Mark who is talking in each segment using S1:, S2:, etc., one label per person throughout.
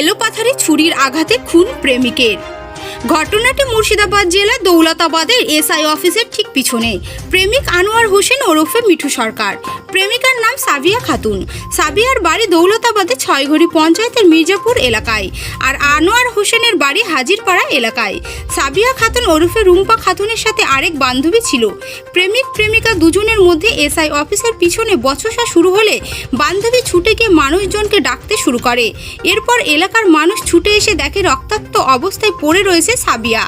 S1: এলোপাথারি ছুরির আঘাতে খুন প্রেমিকের। ঘটনাটি মুর্শিদাবাদ জেলার দৌলতাবাদের এসআই অফিসের ঠিক পিছনে। প্রেমিক আনোয়ার হোসেন ওরফে মিঠু সরকার। প্রেমিকার নাম সাবিয়া খাতুন। সাবিয়ার বাড়ি দৌলতাবাদের ছয়ঘড়ি পঞ্চায়েতের মির্জাপুর এলাকায় আর আনোয়ার হোসেনের বাড়ি হাজিরপাড়া এলাকায়। সাবিয়া খাতুন ওরফে রুম্পা খাতুনের সাথে আরেক বান্ধবী ছিল। প্রেমিক প্রেমিকা দুজনের মধ্যে এসআই অফিসের পিছনে বচসা শুরু হলে বান্ধবী ছুটে গিয়ে মানুষজনকে ডাকতে শুরু করে। এরপর এলাকার মানুষ ছুটে এসে দেখে রক্তাক্ত অবস্থায় পড়ে রয়েছে সাবিয়া।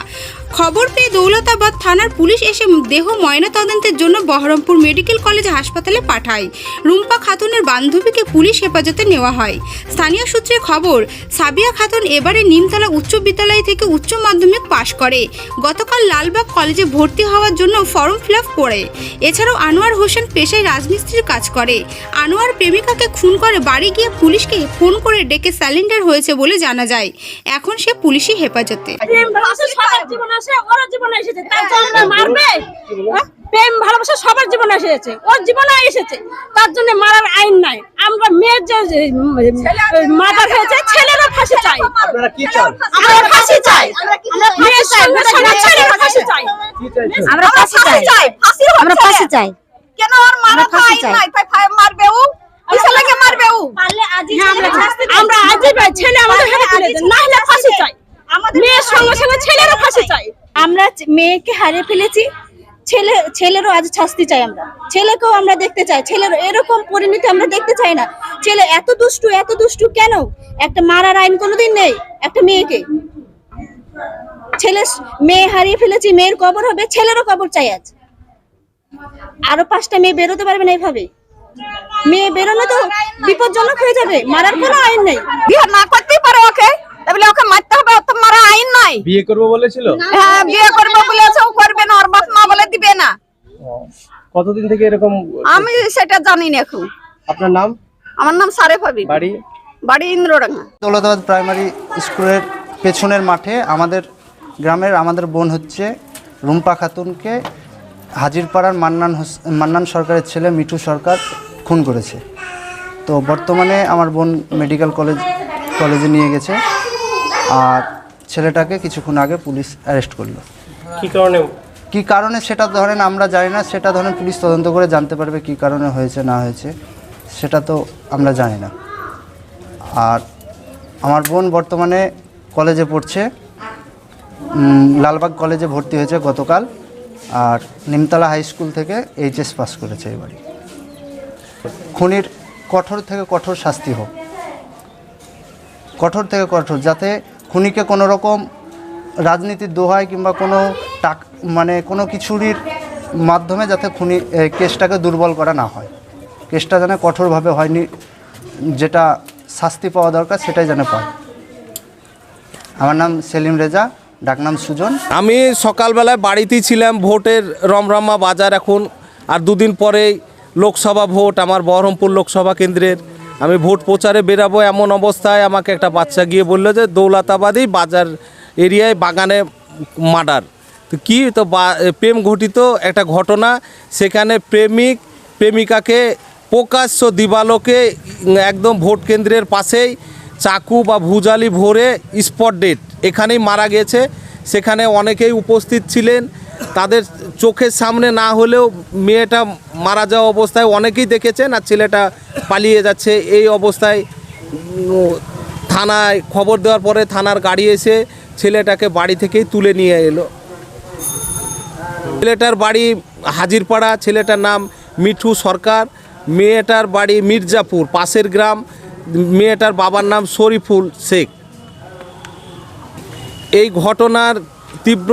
S1: খবর পেয়ে দৌলতাবাদ থানার পুলিশ এসে দেহ ময়নাতদন্তের জন্য বহরমপুর মেডিকেল কলেজ হাসপাতালে পাঠায়। রুম্পা খাতুনের বান্ধবীকে পুলিশ হেফাজতে নেওয়া হয়। স্থানীয় সূত্রে খবর, সাবিয়া খাতুন এবারে নিমতলা উচ্চ বিদ্যালয় থেকে উচ্চ মাধ্যমিক পাশ করে। গতকাল লালবাগ কলেজে ভর্তি হওয়ার জন্য ফর্ম ফিল আপ করে। এছাড়াও আনোয়ার হোসেন পেশায় রাজমিস্ত্রির কাজ করে। আনোয়ার প্রেমিকাকে খুন করে বাড়ি গিয়ে পুলিশকে ফোন করে ডেকে স্যালেন্ডার হয়েছে বলে জানা যায়। এখন সে পুলিশি হেফাজতে।
S2: ভালোবাসা ওর জীবনে এসেছে। তার জন্য মারবে? হ্যাঁ? প্রেম ভালোবাসা সবার জীবনে এসেছে। ওর জীবনে এসেছে। তার জন্য মারার আইন নাই। আমরা মেয়ের যে মাদার হয়েছে ছেলেরও ফাঁসি চাই।
S3: আপনারা কি
S2: আমরা ফাঁসি চাই। মেয়ের সঙ্গে সঙ্গে ছেলের ফাঁসি চাই।
S4: আমরা ফাঁসি চাই। আমরা ফাঁসি চাই।
S5: কেন ওর মারা
S4: ফাঁসি চাই।
S5: নাই? ফাই- ফাই- মারবে ও? কিসের মারবে ও?
S2: হ্যাঁ, আমরা আমরা আজই ছেলে আমাদের হেরে তুলে দেন। না হলে ফাঁসি চাই। মেয়ের সঙ্গে সঙ্গে ছেলেরও ফাঁসি চাই।
S4: আমরা মেয়েকে হারিয়ে ফেলেছি, ছেলে, ছেলেরও আজ শাস্তি চাই আমরা। ছেলেকেও আমরা দেখতে চাই, ছেলের এরকম পরিণতি আমরা দেখতে চাই না। ছেলে এত দুষ্টু এত দুষ্টু কেন? একটা মারার আইন কোনোদিন নেই, একটা মেয়েকে। ছেলে মেয়ে হারিয়ে ফেলেছি, মেয়ের কবর হবে, ছেলেরও কবর চাই আজ। আরও পাঁচটা মেয়ে বেরোতে পারবে না এইভাবে। মেয়ে বেরোনো তো বিপজ্জনক হয়ে যাবে, মারার কোনো আইন নেই।
S5: বিয়ে না করতেই পারো ওকে। তাহলে ওকে মারতে হবে ওর তো মারা আইন নাই।
S3: বিয়ে করব বলেছিল?
S5: হ্যাঁ বিয়ে করবে বলেছে ও করবে না ওর বাপ মা বলে দিবে না।
S3: কতদিন থেকে এরকম
S5: আমি সেটা জানি না এখন।
S3: আপনার নাম?
S5: আমার নাম সারেফ হাবিব।
S3: বাড়ি?
S5: বাড়ি ইন্দ্রডাঙ্গা।
S6: দৌলতাবাদ প্রাইমারি স্কুলের পেছনের মাঠে আমাদের গ্রামের আমাদের বোন হচ্ছে রুম্পা খাতুনকে হাজিরপাড়ার মান্নান হোস- মান্নান সরকারের ছেলে মিঠু সরকার খুন করেছে। তো বর্তমানে আমার বোন মেডিকেল কলেজ কলেজে নিয়ে গেছে। আর ছেলেটাকে কিছুক্ষণ আগে পুলিশ অ্যারেস্ট করল।
S3: কি কারণে?
S6: কি কারণে সেটা ধরেন আমরা জানি না সেটা ধরেন পুলিশ তদন্ত করে জানতে পারবে কি কারণে হয়েছে না হয়েছে সেটা তো আমরা জানি না। আর আমার বোন বর্তমানে কলেজে পড়ছে লালবাগ কলেজে ভর্তি হয়েছে গতকাল আর নিমতলা হাই স্কুল থেকে এইচএস পাস করেছে এবারে। খুনির কঠোর থেকে কঠোর শাস্তি হোক। কঠোর থেকে কঠোর যাতে খুনিকে কোনো রকম রাজনীতির দোহায় কিংবা কোনো টাক মানে কোনো কিছুরির মাধ্যমে যাতে খুনি কেসটাকে দুর্বল করা না হয়। কেসটা যেন কঠোরভাবে হয়নি, যেটা শাস্তি পাওয়া দরকার সেটাই যেন পায়। আমার নাম সেলিম রেজা ডাকনাম সুজন।
S7: আমি সকালবেলায় বাড়িতেই ছিলাম, ভোটের রমরমা বাজার এখন, আর দুদিন পরেই লোকসভা ভোট, আমার বহরমপুর লোকসভা কেন্দ্রের আমি ভোট প্রচারে বেরাবো এমন অবস্থায় আমাকে একটা বাচ্চা গিয়ে বলল যে দৌলতাবাদেই বাজার এরিয়ায় বাগানে মার্ডার। তো কী তো প্রেম ঘটিত একটা ঘটনা, সেখানে প্রেমিক, প্রেমিকাকে প্রকাশ্য দিবালোকে একদম ভোট কেন্দ্রের পাশেই চাকু বা ভুজালি ভরে স্পট ডেট এখানেই মারা গেছে। সেখানে অনেকেই উপস্থিত ছিলেন। তাদের চোখের সামনে না হলেও মেয়েটা মারা যাওয়া অবস্থায় অনেকেই দেখেছেন আর ছেলেটা পালিয়ে যাচ্ছে। এই অবস্থায় থানায় খবর দেওয়ার পরে থানার গাড়ি এসে ছেলেটাকে বাড়ি থেকেই তুলে নিয়ে এলো। ছেলেটার বাড়ি হাজিরপাড়া, ছেলেটার নাম মিঠু সরকার, মেয়েটার বাড়ি মির্জাপুর, পাশের গ্রাম, মেয়েটার বাবার নাম শরীফুল শেখ। এই ঘটনার তীব্র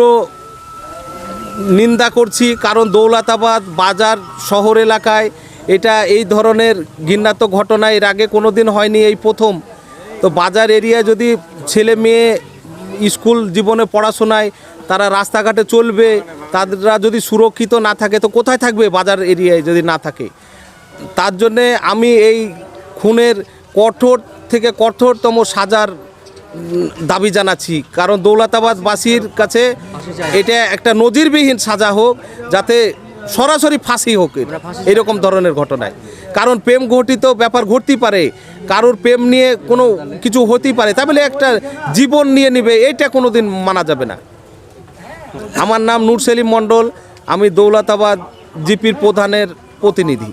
S7: নিন্দা করছি, কারণ দৌলতাবাদ বাজার শহর এলাকায় এটা এই ধরনের ঘৃণাত্ম ঘটনা এর আগে কোনো দিন হয়নি এই প্রথম। তো বাজার এরিয়ায় যদি ছেলে মেয়ে স্কুল জীবনে পড়াশোনায় তারা রাস্তাঘাটে চলবে, তারা যদি সুরক্ষিত না থাকে, তো কোথায় থাকবে বাজার এরিয়ায় যদি না থাকে? তার জন্যে আমি এই খুনের কঠোর থেকে কঠোরতম সাজার দাবি জানাচ্ছি। কারণ দৌলতাবাদবাসীর কাছে এটা একটা নজিরবিহীন সাজা হোক, যাতে সরাসরি ফাঁসি হোক এরকম ধরনের ঘটনায়। কারণ প্রেম ঘটিত ব্যাপার ঘটতেই পারে, কারোর প্রেম নিয়ে কোনো কিছু হতেই পারে, তাহলে একটা জীবন নিয়ে নিবে এইটা কোনো দিন মানা যাবে না। আমার নাম নূর সেলিম মণ্ডল, আমি দৌলতাবাদ জিপির প্রধানের প্রতিনিধি।